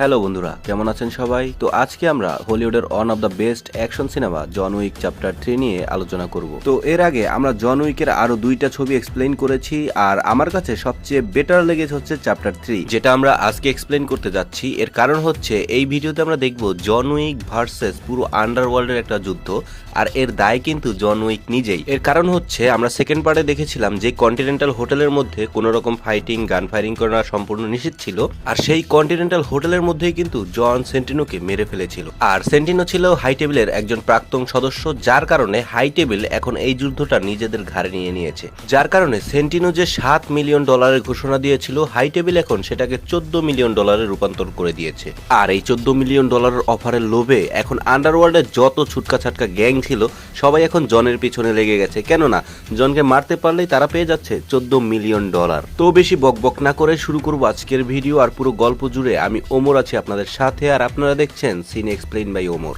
Hello বন্ধুরা, কেমন আছেন সবাই? তো আজকে আমরা হলিউডের one of the best action cinema John Wick chapter three নিয়ে আলোচনা করব। তো এর আগে আমরা জন উইকের আরও দুইটা ছবি এক্সপ্লেন করেছি, আর আমার কাছে সবচেয়ে বেটার লেগেছে হচ্ছে চ্যাপ্টার থ্রি যেটা আমরা আজকে এক্সপ্লেন করতে যাচ্ছি। এর কারণ হচ্ছে, এই ভিডিওতে আমরা দেখব জন উইক ভার্সেস পুরো আন্ডারওয়ার্ল্ডের একটা যুদ্ধ, আর এর দায় কিন্তু জন উইক নিজেই। এর কারণ হচ্ছে, আমরা সেকেন্ড পার্টে দেখেছিলাম যে কন্টিনেন্টাল হোটেলের মধ্যে কোনো রকম ফাইটিং গান ফায়ারিং করা সম্পূর্ণ নিষিদ্ধ ছিল, আর সেই কন্টিনেন্টাল হোটেলের মধ্যেই কিন্তু জন সেন্টিনোকে মেরে ফেলেছিল। আর সেন্টিনো ছিল হাই টেবিলের একজন প্রাক্তন সদস্য, যার কারণে হাই টেবিল এখন এই যুদ্ধটা নিজেদের ঘাড়ে নিয়ে নিয়েছে। যার কারণে সেন্টিনো যে সাত মিলিয়ন ডলারের ঘোষণা দিয়েছিল, হাই টেবিল এখন সেটাকে চোদ্দ মিলিয়ন ডলারে রূপান্তর করে দিয়েছে। আর এই চোদ্দ মিলিয়ন ডলারের অফারের লোভে এখন আন্ডারওয়ার্ল্ডের যত ছুটকা ছাটকা গ্যাং ছিল, সবাই এখন জনের পিছনে লেগে গেছে। কেননা, জনকে মারতে পারলেই তারা পেয়ে যাচ্ছে চোদ্দ মিলিয়ন ডলার। তো বেশি বকবক না করে শুরু করব আজকের ভিডিও, আর পুরো গল্প জুড়ে আমি ওমর আছি আপনাদের সাথে, আর আপনারা দেখছেন সিন এক্সপ্লেইন বাই ওমর।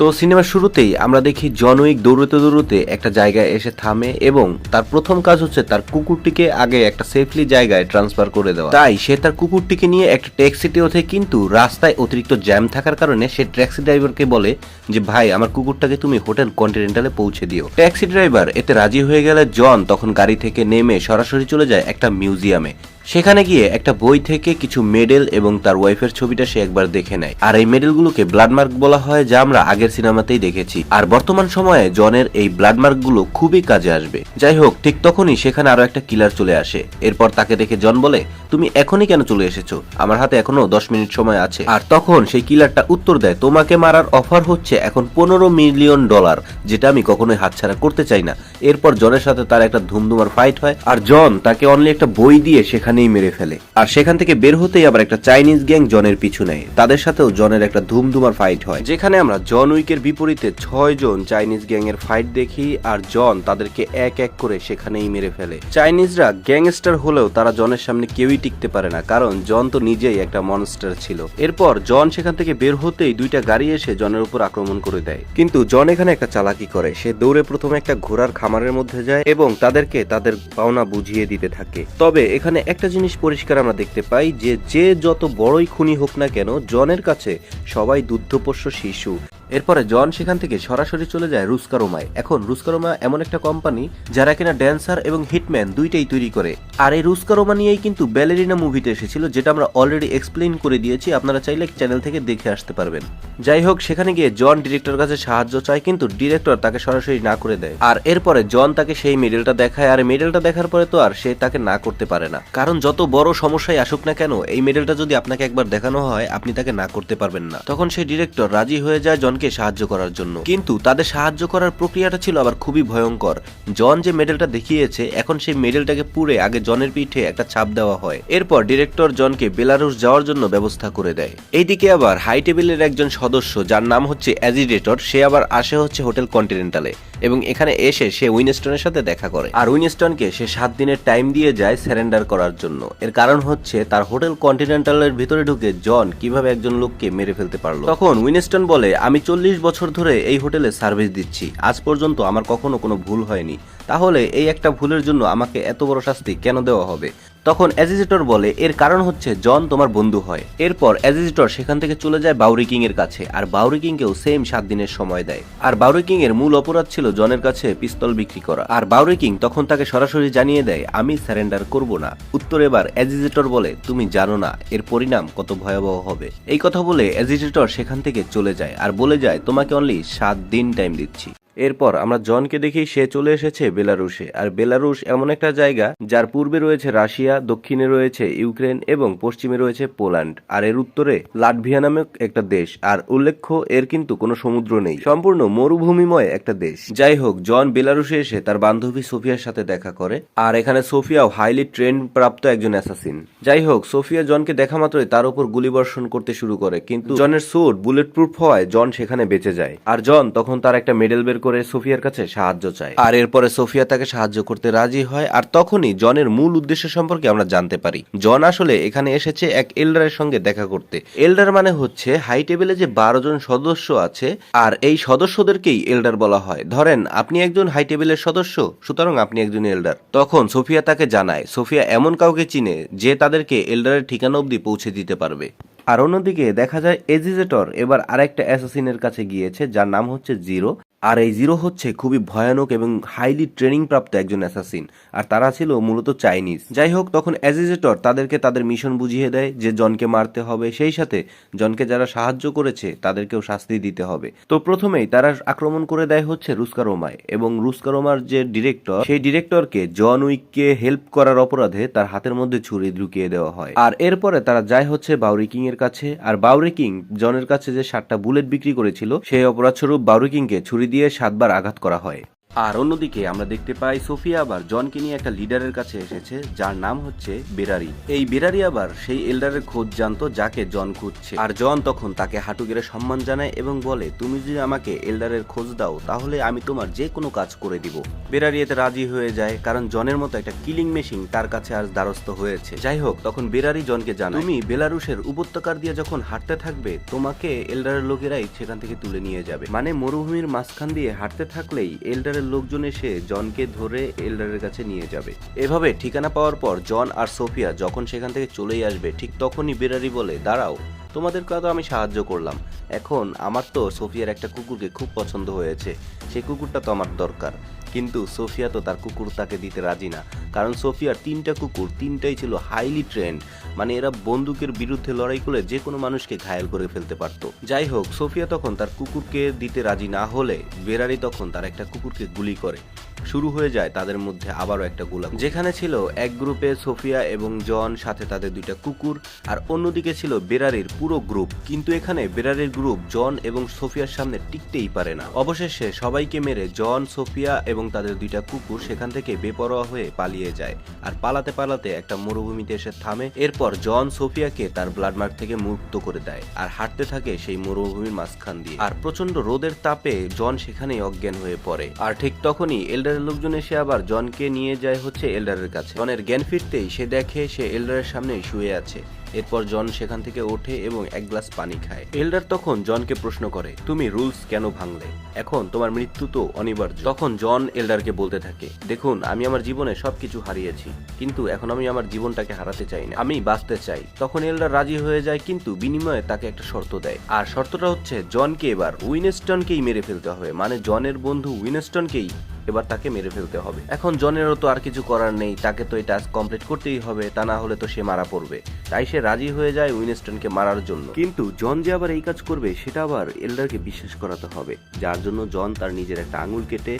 তো সিনেমার শুরুতেই আমরা দেখি জন উইক দৌড়তে দৌড়তে একটা জায়গায় এসে থামে এবং তার প্রথম কাজ হচ্ছে তার কুকুরটিকে আগে একটা সেফলি জায়গায় ট্রান্সফার করে দেওয়া। তাই সে তার কুকুরটিকে নিয়ে একটা ট্যাক্সিতে ওঠে কিন্তু রাস্তায় অতিরিক্ত জ্যাম থাকার কারণে সে ট্যাক্সি ড্রাইভারকে বলে যে, ভাই, আমার কুকুরটাকে তুমি হোটেল কন্টিনেন্টালে পৌঁছে দিও। ট্যাক্সি ড্রাইভার এতে রাজি হয়ে গেলে জন তখন গাড়ি থেকে নেমে সরাসরি চলে যায় একটা মিউজিয়ামে সেখানে গিয়ে একটা বই থেকে কিছু মেডেল এবং তার ওয়াইফের ছবিটা সে একবার দেখে নেয়। আর এই মেডেলগুলোকে ব্লাড মার্ক বলা হয়, যা আমরা আগের সিনেমাতেই দেখেছি। আর বর্তমান সময়ে জনের এই ব্লাড মার্কগুলো খুবই কাজে আসবে। যাই হোক, ঠিক তখনই সেখানে আরও একটা কিলার চলে আসে। এরপর তাকে দেখে জন বলে, তুমি এখনই কেন চলে এসেছ? আমার হাতে এখনও দশ মিনিট সময় আছে। আর তখন সেই কিলারটা উত্তর দেয়, তোমাকে মারার অফার হচ্ছে এখন পনেরো মিলিয়ন ডলার, যেটা আমি কখনোই হাতছাড়া করতে চাই না। এরপর জনের সাথে তার একটা ধুমধুমার ফাইট হয়, আর জন তাকে অনলি একটা বই দিয়ে সেখানেই মেরে ফেলে। আর সেখান থেকে বের হতেই আবার একটা চাইনিজ গ্যাং জনের পিছু নেয়। তাদের সাথেও জনের একটা ধুমধুমার ফাইট হয়। যেখানে আমরা জন উইকের বিপরীতে ছয় জন চাইনিজ গ্যাং এর ফাইট দেখি আর জন তাদেরকে এক এক করে সেখানেই মেরে ফেলে। চাইনিজরা গ্যাংস্টার হলেও তারা জনের সামনে কেউই টিকতে পারে না, কারণ জন তো নিজেই একটা মনস্টার ছিল। এরপর জন সেখান থেকে বের হতেই দুইটা গাড়ি এসে জনের উপর আক্রমণ করে দেয়। কিন্তু জন এখানে একটা চালাকি করে। সে দৌড়ে প্রথমে একটা ঘোড়ার খামারের মধ্যে যায় এবং তাদেরকে তাদের পাওনা বুঝিয়ে দিতে থাকে। তবে এখানে একটা জিনিস পরিষ্কার আমরা দেখতে পাই যে যে যত বড়ই খুনি হোক না কেন, জনের কাছে সবাই দুগ্ধপোষ্য শিশু। এরপরে জন সেখান থেকে সরাসরি চলে যায় রুস্কারোমায়। এখন রুস্কারোমা এমন একটা কোম্পানি যারা কিনা ড্যান্সার এবং হিটম্যান দুইটাই তৈরি করে। আর এই রুস্কারোমা নিয়েই কিন্তু ব্যালেরিনা মুভিতে এসেছিল, যেটা আমরা অলরেডি এক্সপ্লেইন করে দিয়েছি, আপনারা চাইলে চ্যানেল থেকে দেখে আসতে পারবেন। যাই হোক, সেখানে গিয়ে জন ডিরেক্টর কাছে সাহায্য চায়, কিন্তু ডিরেক্টর তাকে সরাসরি না করে দেয়। আর এরপরে জন তাকে সেই মেডেলটা দেখায়, আর মেডেলটা দেখার পরে তো আর সে তাকে না করতে পারে না। কারণ যত বড় সমস্যায় আসুক না কেন, এই মেডেলটা যদি আপনাকে একবার দেখানো হয়, আপনি তাকে না করতে পারবেন না। তখন সেই ডিরেক্টর রাজি হয়ে যায়, জনকে সাহায্য করার জন্য। কিন্তু তাদের সাহায্য করার প্রক্রিয়াটা ছিল আবার খুবই ভয়ঙ্কর। জন যে মেডেলটা দেখিয়েছে, এখন সেই মেডেলটাকে পুড়ে আগে জনের পিঠে একটা ছাপ দেওয়া হয়। এরপর ডিরেক্টর জনকে বেলারুস যাওয়ার জন্য ব্যবস্থা করে দেয়। এইদিকে আবার হাই টেবিলের একজন সদস্য, যার নাম হচ্ছে অ্যাজিডেটর, সে আবার আসে হচ্ছে হোটেল কন্টিনেন্টালে এবং এখানে এসে সে উইনস্টনের সাথে দেখা করে। আর উইনস্টনকে সে সাত দিনের টাইম দিয়ে যায় স্যারেন্ডার করার জন্য। এর কারণ হচ্ছে তার হোটেল কন্টিনেন্টালের ভিতরে ঢুকে জন কীভাবে একজন লোককে মেরে ফেলতে পারল। তখন উইনস্টন বলে, আমি চল্লিশ বছর ধরে এই হোটেলে সার্ভিস দিচ্ছি। আজ পর্যন্ত আমার কখনো কোনো ভুল হয়নি। তাহলে এই একটা ভুলের জন্য আমাকে এত বড় শাস্তি কেন দেওয়া হবে? তখন অ্যাজিজিটর বলে, এর কারণ হচ্ছে জন তোমার বন্ধু হয়। এরপর অ্যাজিজিটর সেখান থেকে চলে যায় বাউরি কিং এর কাছে, আর বাউরি কিংকেও সেম সাত দিনের সময় দেয়। আর বাউরি কিং এর মূল অপরাধ ছিল জনের কাছে পিস্তল বিক্রি করা। আর বাউরি কিং তখন তাকে সরাসরি জানিয়ে দেয়, আমি স্যারেন্ডার করব না। উত্তর এবার অ্যাজিজিটর বলে, তুমি জানো না, এর পরিণাম কত ভয়াবহ হবে। এই কথা বলে অ্যাজিজিটর সেখান থেকে চলে যায়, আর বলে যায়, তোমাকে অনলি সাত দিন টাইম দিচ্ছি। এরপর আমরা জনকে দেখি সে চলে এসেছে বেলারুশে। আর বেলারুশ এমন একটা জায়গা যার পূর্বে রয়েছে রাশিয়া, দক্ষিণে রয়েছে ইউক্রেন এবং পশ্চিমে রয়েছে পোল্যান্ড। আর এর উত্তরে লাটভিয়া নামক একটা দেশ। আর উল্লেখ্য, এর কিন্তু কোনো সমুদ্র নেই। সম্পূর্ণ মরুভূমিময় একটা দেশ। যাই হোক, জন বেলারুশে এসে তার বান্ধবী সোফিয়ার সাথে দেখা করে। আর এখানে সোফিয়াও হাইলি ট্রেন প্রাপ্ত একজন অ্যাসাসিন যাই হোক, সোফিয়া জনকে দেখা মাত্রই তার উপর গুলিবর্ষণ করতে শুরু করে। কিন্তু জনের সুট বুলেট প্রুফ হওয়ায় জন সেখানে বেঁচে যায়। আর জন তখন তার একটা মেডেল বের করে সোফিয়ার কাছে সাহায্য চায়। আর এরপরে সোফিয়া তাকে সাহায্য করতে রাজি হয়, আর তখনই জনের মূল উদ্দেশ্য সম্পর্কে আমরা জানতে পারি। জন আসলে এখানে এসেছে এক এল্ডারের সঙ্গে দেখা করতে। এল্ডার মানে হচ্ছে হাই টেবিলে যে বারো জন সদস্য আছে, আর এই সদস্যদেরকেই এল্ডার বলা হয়। ধরেন, আপনি একজন হাই টেবিলের সদস্য, সুতরাং আপনি একজন এল্ডার। তখন সোফিয়া তাকে জানায়, সোফিয়া এমন কাউকে চিনে যে তাদেরকে এল্ডারের ঠিকানা অবধি পৌঁছে দিতে পারবে। আর অন্যদিকে দেখা যায় এজিজেটর, এবার আরেকটা অ্যাসাসিনের কাছে গিয়েছে, যার নাম হচ্ছে জিরো। আর এই জিরো হচ্ছে খুবই ভয়ানক এবং হাইলি ট্রেনিং প্রাপ্ত একজন অ্যাসাসিন আর তারা ছিল মূলত চাইনিজ। যাই হোক, তখন অ্যাজিজেটর তাদেরকে তাদের মিশন বুঝিয়ে দেয় যে জনকে মারতে হবে। সেই সাথে জনকে যারা সাহায্য করেছে, তাদেরকেও শাস্তি দিতে হবে। তো প্রথমেই তারা আক্রমণ করে দেয় হচ্ছে রুস্কারোমায় এবং রুস্কারোমার যে ডিরেক্টর সেই ডিরেক্টরকে জন উইককে হেল্প করার অপরাধে তার হাতের মধ্যে ছুরি ঢুকিয়ে দেওয়া হয়। আর এরপরে তারা যায় হচ্ছে বাউরি কিং এর কাছে। আর বাউরি কিং জনের কাছে যে সাতটা বুলেট বিক্রি করেছিল, সেই অপরাধ স্বরূপ বাউরি কিংকে ছুরি দিয়ে সাতবার আঘাত করা হয়। আর অন্যদিকে আমরা দেখতে পাই সোফিয়া আবার জনকে নিয়ে একটা লিডারের কাছে এসেছে, যার নাম হচ্ছে বেরারি। এই বেরারি আবার সেই এল্ডারের খোঁজ জানতো যাকে জন খুঁজছে। আর জন তখন তাকে হাঁটু গেড়ে সম্মান জানায় এবং বলে, তুমি যদি আমাকে এল্ডারের খোঁজ দাও, তাহলে আমি তোমার যে কোনো কাজ করে দিব। বেরারি এতে রাজি হয়ে যায়, কারণ জনের মতো একটা কিলিং মেশিন তার কাছে আজ দ্বারস্থ হয়েছে। যাই হোক তখন বেরারি জনকে জানায়, তুমি বেলারুশের উপত্যকার দিয়ে যখন হাঁটতে থাকবে, তোমাকে এল্ডারের লোকেরাই সেখান থেকে তুলে নিয়ে যাবে। মানে মরুভূমির মাঝখান দিয়ে হাঁটতে থাকলেই এল্ডারের লোকজন এসে জনকে ধরে এল্ডারের কাছে নিয়ে যাবে। এভাবে ঠিকানা পাওয়ার পর জন আর সোফিয়া যখন সেখান থেকে চলেই আসবে, ঠিক তখনই বেরারি বলে, দাঁড়াও, তোমাদের তো আমি সাহায্য করলাম। এখন আমার তো সোফিয়ার একটা কুকুরকে খুব পছন্দ হয়েছে। সেই কুকুরটা তো আমার দরকার। কিন্তু সোফিয়া তো তার কুকুর তাকে দিতে রাজি না। কারণ সোফিয়ার তিনটা কুকুর, তিনটাই ছিল হাইলি ট্রেন্ড মানে এরা বন্দুকের বিরুদ্ধে লড়াই করে যে কোনো মানুষকে ঘায়েল করে ফেলতে পারতো। যাই হোক, সোফিয়া তখন তার কুকুরকে দিতে রাজি না হলে বেরারি তখন তার একটা কুকুরকে গুলি করে। শুরু হয়ে যায় তাদের মধ্যে আবারও একটা গোলাপ যেখানে ছিল এক গ্রুপে সোফিয়া এবং জন, সাথে তাদের দুইটা কুকুর, আর অন্যদিকে ছিল বেরারির পুরো গ্রুপ। কিন্তু এখানে বেরারির গ্রুপ জন এবং সোফিয়ার সামনে টিকতেই পারে না। অবশেষে সবাইকে মেরে জন, সোফিয়া এবং তাদের দুইটা কুকুর সেখান থেকে বেপরোয়া হয়ে পালিয়ে যায়। আর পালাতে পালাতে একটা মরুভূমিতে এসে থামে। এরপর জন সোফিয়াকে তার ব্লাড মার্ক থেকে মুক্ত করে দেয় আর হাঁটতে থাকে সেই মরুভূমির মাঝখান দিয়ে। আর প্রচণ্ড রোদের তাপে জন সেখানেই অজ্ঞান হয়ে পড়ে। আর ঠিক তখনই এল্ডারের লোকজন এসে আবার জনকে নিয়ে যায় হচ্ছে এল্ডারের কাছে। জনের জ্ঞান ফিরতেই সে দেখে সে এল্ডারের সামনে শুয়ে আছে। এরপর জন সেখান থেকে ওঠে এবং এক গ্লাস পানি খায়। এল্ডার তখন জনকে প্রশ্ন করে, তুমি রুলস কেন ভাঙলে? এখন তোমার মৃত্যু তো অনিবার্য। তখন জন এল্ডারকে বলতে থাকে, দেখুন, আমি আমার জীবনে সবকিছু হারিয়েছি, কিন্তু এখন আমি আমার জীবনটাকে হারাতে চাই না। আমি বাঁচতে চাই। তখন এল্ডার রাজি হয়ে যায়, কিন্তু বিনিময়ে তাকে একটা শর্ত দেয়। আর শর্তটা হচ্ছে, জনকে এবার উইনেস্টনকেই মেরে ফেলতে হবে। মানে জনের বন্ধু উইনেস্টনকেই এবার তাকে মেরে ফেলতে হবে। এখন জনেরও তো আর কিছু করার নেই, তাকে তো এই টাস্ক কমপ্লিট করতেই হবে, তা না হলে তো সে মারা পড়বে। তাই সে রাজি হয়ে যায় উইনস্টনকে মারার জন্য। কিন্তু জন যে আবার এই কাজ করবে, সেটা আবার এল্ডারকে বিশ্বাস করাতে হবে, যার জন্য জন তার নিজের একটা আঙুল কেটে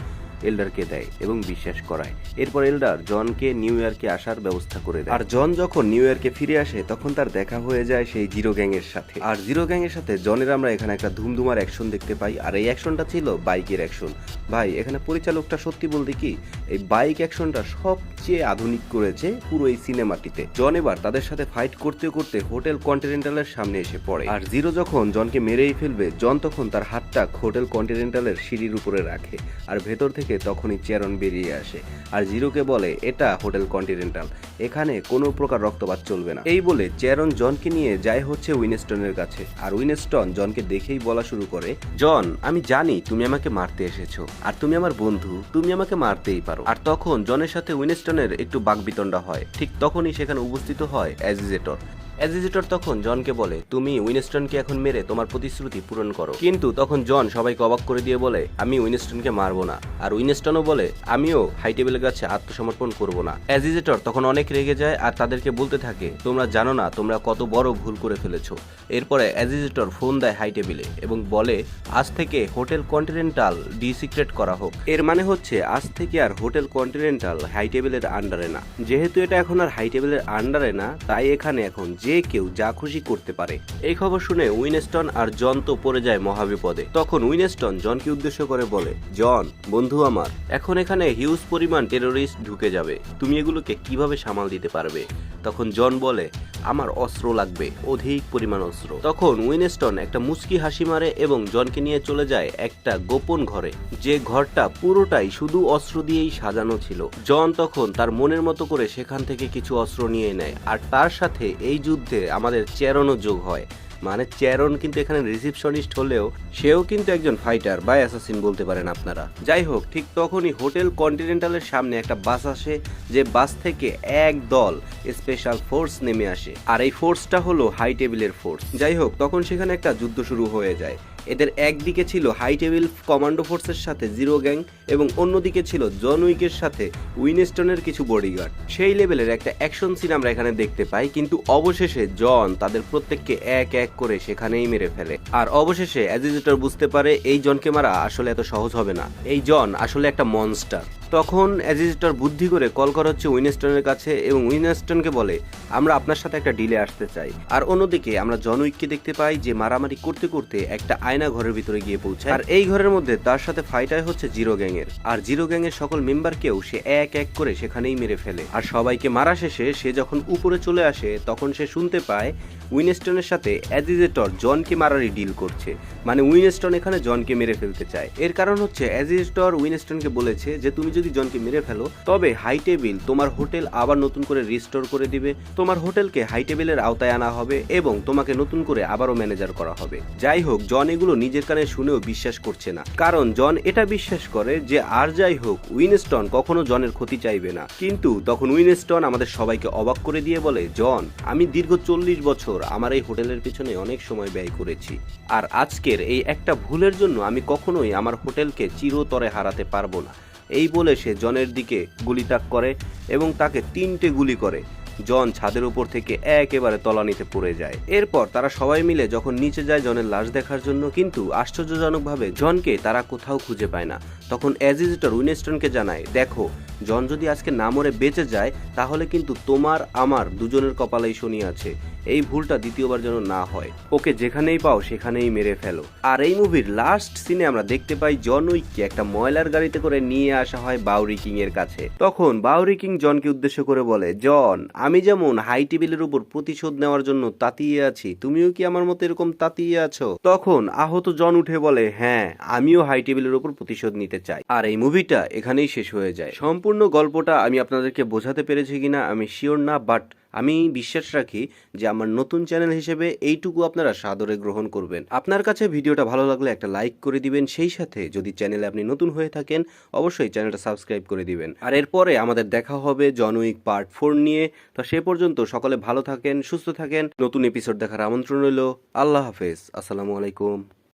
এল্ডারকে দেয় এবং বিশ্বাস করায়। এরপর এল্ডার জনকে নিউ ইয়র্কে আসার ব্যবস্থা করে দেয়। আর জন যখন নিউ ইয়র্কে ফিরে আসে, তখন তার দেখা হয়ে যায় সেই জিরো গ্যাং এর সাথে। আর জিরো গ্যাং এর সাথে জনের আমরা এখানে একটা ধুমধুমার অ্যাকশন দেখতে পাই, আর এই অ্যাকশনটা ছিল বাইকের অ্যাকশন। ভাই, এখানে পরিচালকটা সত্যি বলতে কি, এই বাইক অ্যাকশনটা সবচেয়ে আধুনিক করেছে পুরো এই সিনেমাটিতে। জন এবার তাদের সাথে ফাইট করতে করতে হোটেল কন্টিনেন্টালের সামনে এসে পড়ে। আর জিরো যখন জনকে মেরেই ফেলবে, জন তখন তার হাতটা হোটেল কন্টিনেন্টালের সিঁড়ির উপরে রাখে, আর ভেতর থেকে তখনই চেরন বেরিয়ে আসে আর জিরোকে বলে, এটা হোটেল কন্টিনেন্টাল। এখানে কোনো প্রকার রক্তপাত চলবে না। এই বলে চেরন জনকে নিয়ে যায় হচ্ছে উইনস্টনের কাছে। আর উইনস্টন জনকে দেখেই বলা শুরু করে, জন, আমি জানি তুমি আমাকে মারতে এসেছ। আর তুমি আমার বন্ধু, তুমি আমাকে মারতেই পারো। আর তখন জনের সাথে উইনস্টনের একটু বাগবিতণ্ডা হয়। ঠিক তখনই সেখানে উপস্থিত হয় অ্যাজিজেটর। অ্যাজিজেটর তখন জনকে বলে, তুমি উইনস্টনকে এখন মেরে তোমার প্রতিশ্রুতি পূরণ করো। কিন্তু তখন জন সবাইকে অবাক করে দিয়ে বলে, আমি উইনস্টনকে মারবো না। আর উইনস্টনও বলে, আমিও হাই টেবিলের কাছে আত্মসমর্পণ করব না। অ্যাজিজেটর তখন অনেক রেগে যায় আর তাদেরকে বলতে থাকে, তোমরা জানো না, তোমরা কত বড় ভুল করে ফেলেছো। এরপরে অ্যাজিজেটর ফোন দেয় হাই টেবিলে এবং বলে, আজ থেকে হোটেল কন্টিনেন্টাল ডিসিক্রেট করা হোক। এর মানে হচ্ছে, আজ থেকে আর হোটেল কন্টিনেন্টাল হাই টেবিলের আন্ডারে না। যেহেতু এটা এখন আর হাই টেবিলের আন্ডারে না, তাই এখানে এখন যে কেউ যা খুশি করতে পারে। এই খবর শুনে উইনস্টন আর জন তো পড়ে যায় মহাবিপদে। তখন উইনস্টন জনকে উদ্দেশ্য করে বলে, জন, বন্ধু আমার, এখন এখানে হিউজ পরিমাণ টেরোরিস্ট ঢুকে যাবে। তুমি এগুলোকে কীভাবে সামাল দিতে পারবে? তখন জন বলে, আমার অস্ত্র লাগবে, অধিক পরিমাণ অস্ত্র। তখন উইনস্টন একটা মুচকি হাসি মারে এবং জনকে নিয়ে চলে যায় একটা গোপন ঘরে। যে ঘরটা পুরোটাই শুধু অস্ত্র দিয়েই সাজানো ছিল। জন তখন তার মনের মতো করে সেখান থেকে কিছু অস্ত্র নিয়ে নেয়। আর তার সাথে এই যুদ্ধে আমাদের চেরনও যোগ হয়। মানে চেরন কিন্তু এখানে রিসিপশনিস্ট হলেও সেও কিন্তু একজন ফাইটার বা অ্যাসাসিন বলতে পারেন আপনারা। যাই হোক, ঠিক তখনই হোটেল কন্টিনেন্টালের সামনে একটা বাস আসে, যে বাস থেকে এক দল স্পেশাল ফোর্স নেমে আসে। আর এই ফোর্সটা হলো হাই টেবিলের ফোর্স যাই হোক, তখন সেখানে একটা যুদ্ধ শুরু হয়ে যায়। এদের একদিকে ছিল হাই টেবিল কমান্ডো ফোর্সের সাথে জিরো গ্যাং এবং অন্যদিকে ছিল জন উইকের সাথে উইনস্টনের কিছু বডিগার্ড। সেই লেভেলের একটা অ্যাকশন সিন আমরা এখানে দেখতে পাই, কিন্তু অবশেষে জন তাদের প্রত্যেককে এক এক করে সেখানেই মেরে ফেলে। আর অবশেষে অ্যাজিজিটর বুঝতে পারে, এই জনকে মারা আসলে এত সহজ হবে না। এই জন আসলে একটা মনস্টার তখন অ্যাজিজিটর বুদ্ধি করে কল করা হচ্ছে উইনস্টনের কাছে এবং উইনস্টনকে বলে, আমরা আপনার সাথে একটা ডিলে আসতে চাই। আর অন্যদিকে আমরা জন উইককে দেখতে পাই যে মারামারি করতে করতে একটা আয়না ঘরের ভিতরে গিয়ে পৌঁছায়। আর এই ঘরের মধ্যে তার সাথে ফাইটাই হচ্ছে জিরো গ্যাং এর আর জিরো গ্যাং এর সকল মেম্বারকেও সে এক এক করে সেখানেই মেরে ফেলে। আর সবাইকে মারা শেষে সে যখন উপরে চলে আসে, তখন সে শুনতে পায় উইনস্টনের সাথে অ্যাজিজেটর জনকে মারারই ডিল করছে। মানে উইনস্টন এখানে জনকে মেরে ফেলতে চায়। এর কারণ হচ্ছে অ্যাজিজেটর উইনস্টনকে বলেছে যে, তুমি যদি জনকে মেরে ফেলো, তবে হাই টেবিল তোমার হোটেল আবার নতুন করে রিস্টোর করে দিবে। তোমার হোটেলকে হাই টেবিলের আওতায় আনা হবে এবং তোমাকে নতুন করে আবারও ম্যানেজার করা হবে। যাই হোক, জন এগুলো নিজের কানে শুনেও বিশ্বাস করছে না। কারণ জন এটা বিশ্বাস করে যে, আর যাই হোক, উইনস্টন কখনো জনের ক্ষতি চাইবে না। কিন্তু তখন উইনস্টন আমাদের সবাইকে অবাক করে দিয়ে বলে, জন, আমি দীর্ঘ চল্লিশ বছর আমার এই হোটেলের পিছনে অনেক সময় ব্যয় করেছি। আর আজকের এই একটা ভুলের জন্য আমি কখনোই আমার হোটেলকে চিরতরে হারাতে পারব না। এই বলে সে জনের দিকে গুলি তাক করে এবং তাকে তিনটে গুলি করে। জন ছাদের উপর থেকে একেবারে তলানিতে পড়ে যায়। এরপর তারা সবাই মিলে যখন নিচে যায় জনের লাশ দেখার জন্য, কিন্তু আশ্চর্যজনকভাবে জনকে তারা কোথাও খুঁজে পায় না। তখন অ্যাজিজিটর উইনেস্টনকে জানায়, দেখো, জন যদি আজকে না মরে বেঁচে যায়, তাহলে কিন্তু তোমার, আমার দুজনের কপালেই শনি আছে। এই ভুলটা দ্বিতীয়বার যেন না হয়। ওকে যেখানেই পাও, সেখানেই মেরে ফেলো। আর এই মুভির লাস্ট সিনে আমরা দেখতে পাই জন উইককে একটা ময়লার গাড়িতে করে নিয়ে আসা হয় বাউরি কিং এর কাছে। তখন বাউরি কিং জনকে উদ্দেশ্য করে বলে, জন আমি যেমন হাই টেবিলের উপর প্রতিশোধ নেওয়ার জন্য তাতিয়ে আছি, তুমিও কি আমার মতো এরকম তাতিয়ে আছো? তখন আহত জন উঠে বলে হ্যাঁ আমিও হাই টেবিলের উপর প্রতিশোধ নিতে চাই। আর এই মুভিটা এখানেই শেষ হয়ে যায়। সম্পূর্ণ গল্পটা আমি আপনাদেরকে বোঝাতে পেরেছি কিনা আমি শিওর না বাট আমি বিশ্বাস রাখি যে আমার নতুন চ্যানেল হিসেবে এইটুকু আপনারা সাদরে গ্রহণ করবেন। আপনার কাছে ভিডিওটা ভালো লাগলে একটা লাইক করে দিবেন, সেই সাথে যদি চ্যানেলে আপনি নতুন হয়ে থাকেন, অবশ্যই চ্যানেলটা সাবস্ক্রাইব করে দিবেন। আর এরপরে আমাদের দেখা হবে জন উইক পার্ট ফোর নিয়ে। তো সে পর্যন্ত সকলে ভালো থাকেন, সুস্থ থাকেন। নতুন এপিসোড দেখার আমন্ত্রণ রইল। আল্লাহ হাফেজ। আসসালামু আলাইকুম।